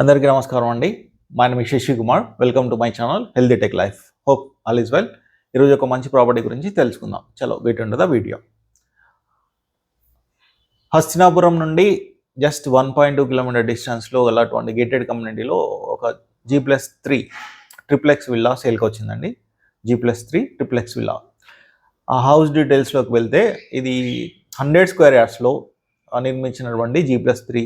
అందరికీ నమస్కారం అండి. మా name Sashi Kumar. Welcome to my channel healthy tech life hope all is well ఈరోజు ఒక మంచి ప్రాపర్టీ గురించి తెలుసుకుందాం. చలో వెయిట్ ఉండ ద వీడియో? హస్తినాపురం నుండి just one point two kilometre డిస్టెన్స్లో గలటువంటి గేటెడ్ కమ్యూనిటీలో ఒక G plus three triplex villa సేల్కి వచ్చిందండి. G plus three triplex villa ఆ హౌస్ డీటెయిల్స్లోకి వెళ్తే ఇది హండ్రెడ్ స్క్వేర్ యార్డ్స్లో నిర్మించినటువంటి G plus three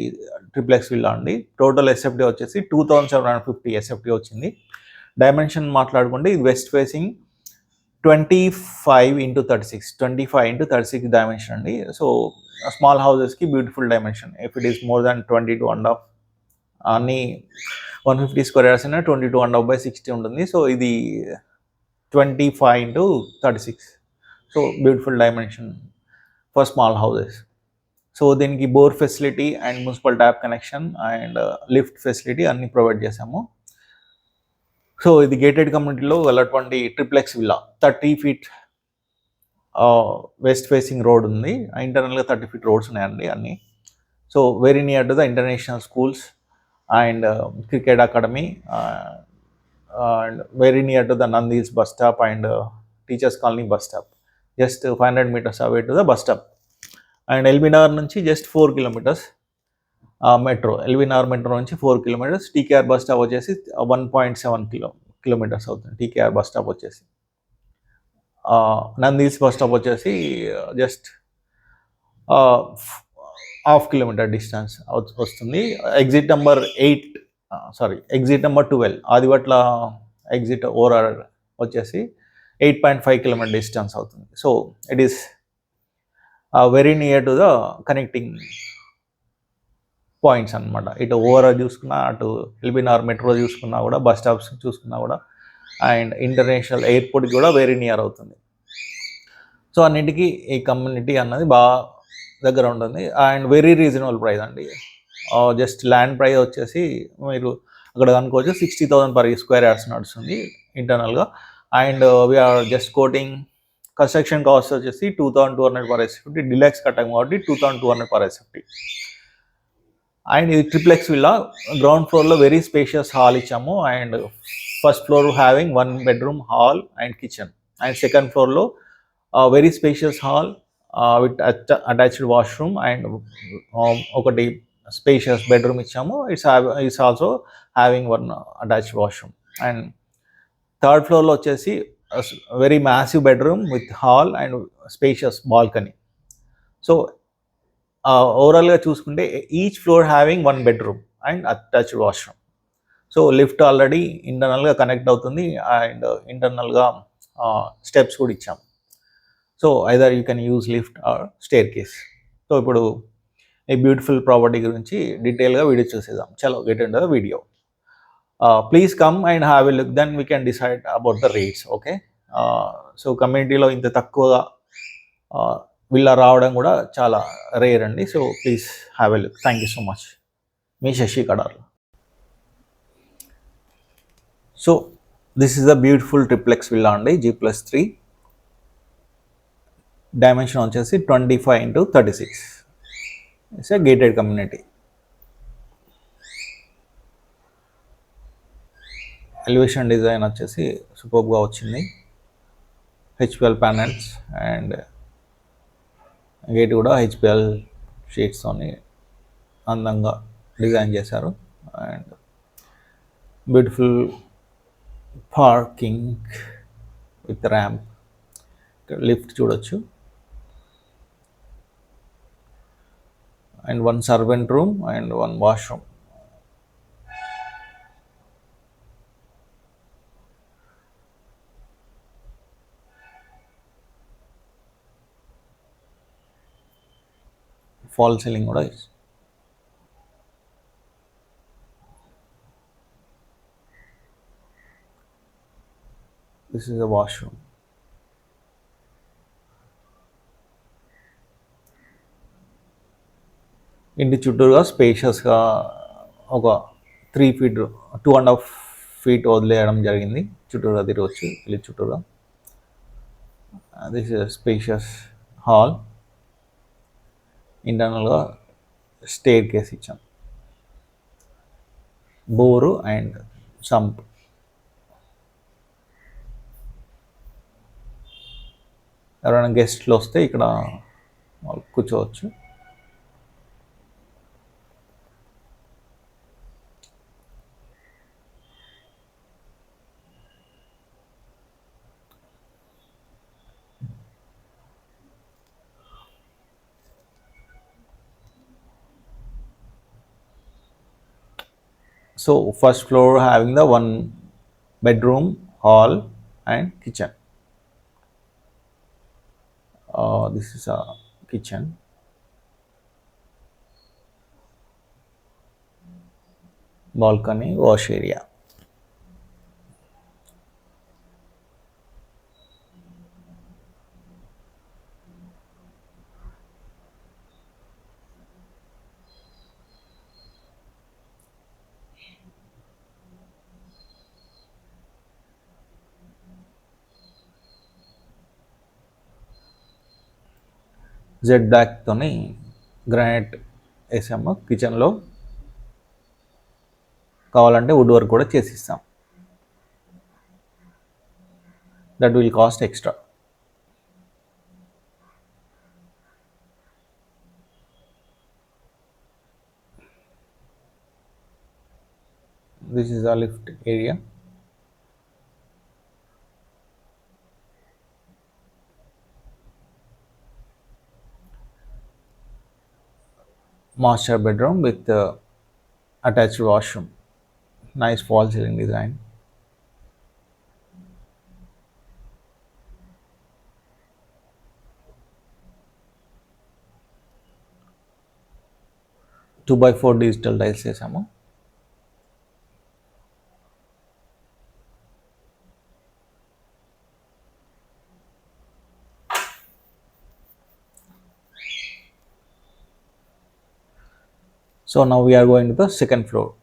triplex villa అండి. టోటల్ ఎస్ఎఫ్టీ వచ్చేసి two thousand seven hundred fifty SFT వచ్చింది. డైమెన్షన్ మాట్లాడుకుంటే ఇది west facing twenty five into thirty six twenty five into thirty six dimension అండి so small హౌసెస్కి beautiful dimension if it is more than twenty two and half అన్ని one fifty square yards అయినా twenty two and half by sixty ఉంటుంది. So ఇది twenty five into thirty six so beautiful dimension for small houses so దీనికి bore facility and municipal tap connection and uh, lift facility అన్నీ provide చేసాము so ఇది gated కమ్యూనిటీలో వెళ్ళటువంటి triplex villa. Thirty feet uh, west facing road ఉంది. ఇంటర్నల్గా thirty feet roads ఉన్నాయండి అన్నీ. So very near to the international schools and uh, cricket academy and very near to the నందీస్ bus stop and teachers colony bus stop. Just five hundred metres away to the bus stop. And LB Nagar నుంచి just four kilometres metro LB Nagar metro నుంచి four kilometres TKR bus stop వచ్చేసి one point seven kilo kilometres అవుతుంది TKR bus stop వచ్చేసి. నందీస్ bus stop వచ్చేసి just half kilometre distance వస్తుంది. Exit number eight sorry exit number twelve Adibatla exit over వచ్చేసి eight point five kilometre distance అవుతుంది. So it is very near to the connecting points అనమాట ఇటు over చూసుకున్నా అటు LB Nagar metro చూసుకున్నా కూడా బస్ స్టాప్స్ చూసుకున్నా కూడా అండ్ ఇంటర్నేషనల్ ఎయిర్పోర్ట్కి కూడా వెరీ నియర్ అవుతుంది. సో అన్నిటికీ ఈ కమ్యూనిటీ అన్నది బాగా దగ్గర ఉంటుంది. అండ్ వెరీ రీజనబుల్ ప్రైస్ అండి. జస్ట్ ల్యాండ్ ప్రైస్ వచ్చేసి మీరు అక్కడ కనుకోవచ్చు sixty thousand per square yards నడుస్తుంది ఇంటర్నల్గా and we are just quoting construction cost వచ్చేసి two thousand two hundred per fifty deluxe కట్టాం కాబట్టి two thousand two hundred per fifty and ఇది ట్రిప్లెక్స్ విల్లా గ్రౌండ్ ఫ్లోర్లో వెరీ స్పేషియస్ హాల్ ఇచ్చాము. And first floor having one bedroom hall and kitchen and second ఫ్లోర్లో very spacious hall with attached washroom and ఒకటి spacious bedroom ఇచ్చాము. It's it's also having one attached washroom and third ఫ్లోర్లో వచ్చేసి very massive bedroom with hall and spacious balcony so ఓవరాల్గా చూసుకుంటే each floor having one bedroom and attached washroom so lift already ఇంటర్నల్గా connect అవుతుంది and ఇంటర్నల్గా steps కూడా ఇచ్చాం. So either you can use lift or staircase so ఇప్పుడు ఈ beautiful property గురించి డీటెయిల్గా వీడియో చూసేద్దాం. చలో get in video please come and have a look then we can decide about the rates okay so కమ్యూనిటీలో ఇంత తక్కువగా వీళ్ళ రావడం కూడా చాలా రేర్ అండి. So please have a look thank you so much me Sashi Kadarlu. So this is the beautiful triplex villa అండి. G plus three dimension వచ్చేసి twenty five into thirty six it's a gated community elevation design వచ్చేసి సూపర్గా వచ్చింది. HPL panels and gate కూడా HPL షీట్స్తోని అందంగా design చేశారు. And beautiful parking with ramp lift చూడొచ్చు. And one servant room and one washroom fall ceiling కూడా this is the washroom ఇంటి చుట్టూరుగా స్పేషియస్గా ఒక three feet two and half feet వదిలేయడం జరిగింది. చుట్టూరుగా తిరగచ్చు ఇల్లు చుట్టూరుగా. దిస్ ఇస్ స్పేషియస్ హాల్ ఇంటర్నల్గా స్టేర్ కేస్ ఇచ్చాం. బోరు అండ్ సంప్ ఎవరైనా గెస్ట్లు వస్తే ఇక్కడ వాళ్ళు కూర్చోవచ్చు. So first floor having the one bedroom, hall and kitchen. Uh, this is a kitchen. Balcony, wash area. Jet బ్లాక్తోని granite వేసాము. కిచెన్లో కావాలంటే వుడ్ వర్క్ కూడా చేసిస్తాం. That will cost extra this is ఆ lift area. master bedroom with uh, attached washroom nice fall ceiling design two by four digital tiles వేసాము So now we are going to the second floor.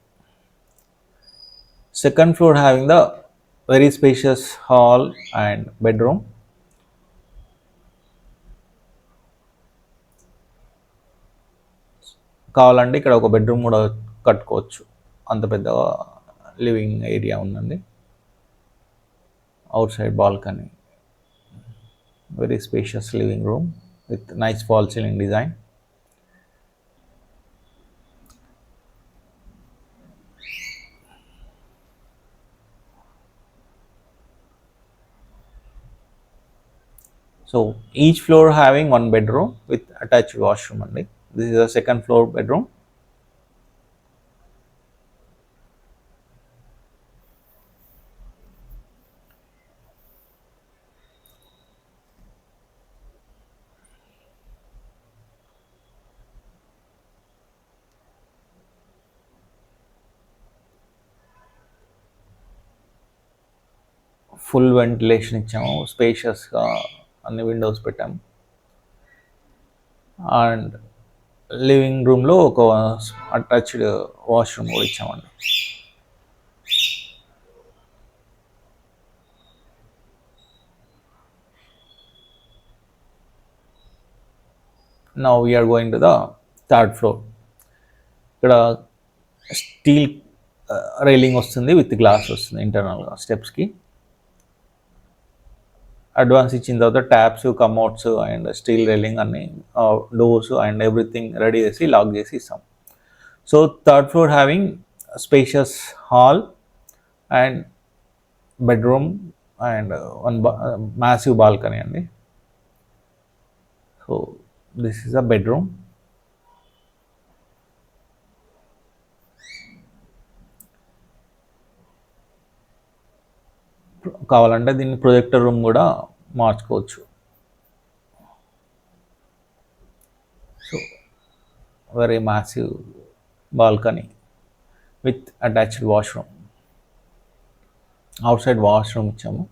Second floor having the very spacious hall and bedroom. కావాలంటే ఇక్కడ ఒక bedroom కూడా కట్టుకోవచ్చు అంత పెద్ద living area ఉందండి outside balcony very spacious living room with nice fall ceiling design So each floor having one bedroom with attached washroom only. This is a second floor bedroom. Full ventilation ఇచ్చాము స్పేషియస్గా అన్ని Windows పెట్టాము and living రూమ్లో ఒక attached washroom కూడా ఇచ్చామండి. Now we are going to the third floor ఇక్కడ steel railing uh, వస్తుంది విత్ గ్లాస్ వస్తుంది ఇంటర్నల్గా స్టెప్స్కి అడ్వాన్స్ ఇచ్చిన తర్వాత taps commodes and steel railing అన్ని డోర్స్ అండ్ ఎవ్రీథింగ్ రెడీ చేసి లాక్ చేసి ఇస్తాం. So third floor having spacious hall and bedroom and one massive balcony అండి. So this is a bedroom. కావాలంటే దీన్ని ప్రొజెక్టర్ రూమ్ కూడా మార్చుకోవచ్చు. So very massive balcony with attached washroom out side washroom ఇచ్చాము.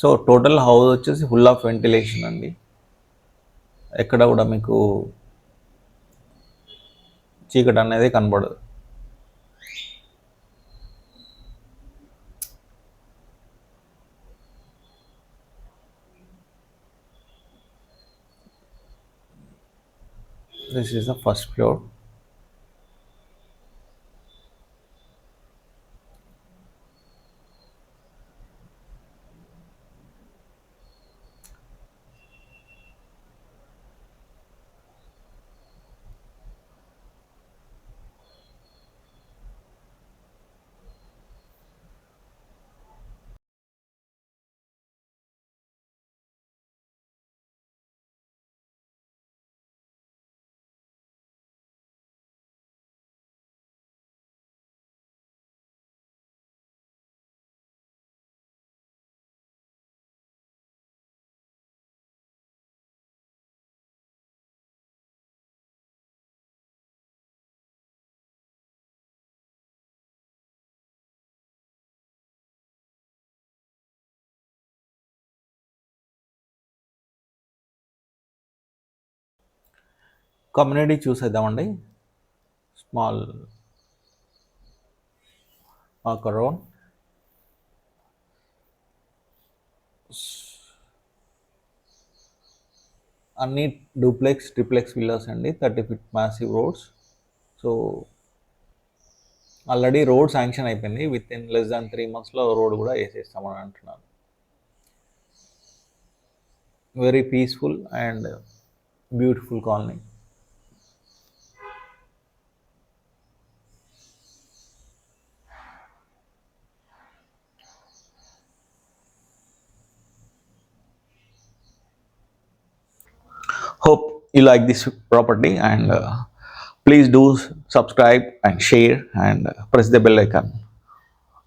So total house వచ్చేసి full of ventilation అండి. ఎక్కడ కూడా మీకు చీకటి అనేది కనబడదు. This is the first floor. Community చూసేద్దామండి. స్మాల్ అరౌండ్ అన్ని డూప్లెక్స్ ట్రిప్లెక్స్ విల్లాస్ అండి. Thirty feet massive roads. So already road sanction అయిపోయింది. With in less than three మంత్స్లో రోడ్ కూడా వేసేస్తామని అంటున్నారు. Very peaceful and beautiful colony hope you like this property and uh, please do subscribe and share and uh, press the bell icon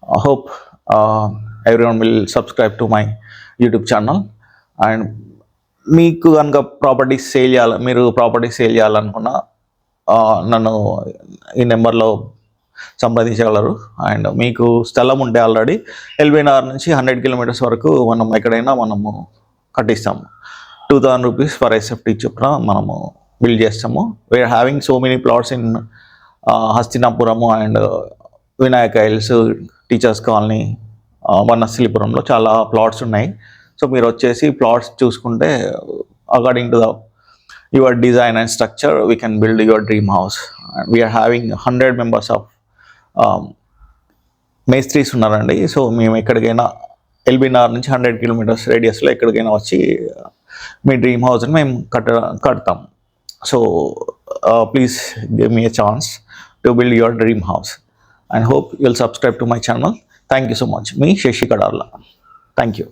i hope uh, everyone will subscribe to my youtube channel and మీకు కనుక properties sale చేయాలి మీరు properties sale చేయాలనుకున్నా ఆ, నన్ను ఈ నెంబర్లో సంప్రదించగలరు అండ్ మీకు స్థలం ఉంటే ఆల్రెడీ ఎల్బీనగర్ నుంచి హండ్రెడ్ కిలోమీటర్స్ వరకు మనం ఎక్కడైనా మనము కట్టిస్తాము two thousand rupees for SFT చొప్పున మనము బిల్డ్ చేస్తాము. We are having so many plots in Hastinapuram and Vinayaka hills teachers colony వనస్థలిపురంలో చాలా ప్లాట్స్ ఉన్నాయి. సో మీరు వచ్చేసి ప్లాట్స్ చూసుకుంటే according to the your design and structure we can build your dream house we are having hundred members of మేస్త్రీస్ ఉన్నారండి. So మేము ఎక్కడికైనా ఎల్బీనార్ నుంచి హండ్రెడ్ కిలోమీటర్స్ రేడియస్లో ఎక్కడికైనా వచ్చి మీ డ్రీమ్ హౌస్ని మేము కట్ట కడతాం. So please give me a chance to build your dream house and hope you'll subscribe to my channel thank you so much me Shashi Kadarla thank you